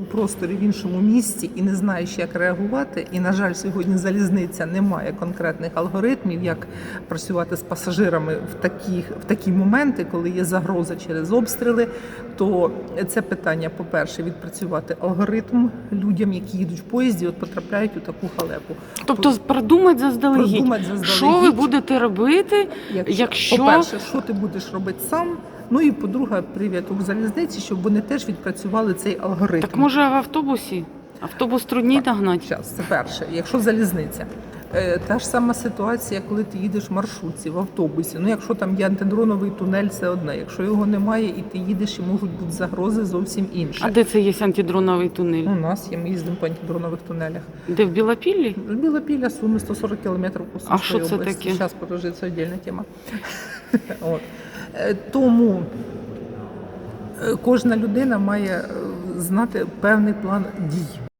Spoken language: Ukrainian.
у просторі в іншому місці і не знаєш, як реагувати. І, на жаль, сьогодні залізниця не має конкретних алгоритмів, як працювати з пасажирами в такі, в такі моменти, коли є загроза через обстріли. То це питання, по-перше, відпрацювати алгоритм людям, які їдуть в поїзді, от потрапляють у таку халепу. Тобто продумати заздалегідь, Продумать заздалегідь. що ви будете робити, якщо по-перше, що ти будеш робити сам. Ну і по-друге, привіт Укрзалізниці, щоб вони теж відпрацювали цей алгоритм. так може в автобусі? Автобус трудні догнати. Час, це перше. Якщо залізниця. Е, Та ж сама ситуація, коли ти їдеш в маршрутці, в автобусі. Ну, якщо там є антидроновий тунель, це одне. Якщо його немає, і ти їдеш, і можуть бути загрози зовсім інші. А де це є антидроновий тунель? У нас є, ми їздимо по антидронових тунелях. Де в Білопіллі? Білопілля, Суми, 140 кілометрів по А що це області. таке? Зараз подожди, це віддільна тема. От. Е, Тому е, кожна людина має е, знати певний план дій.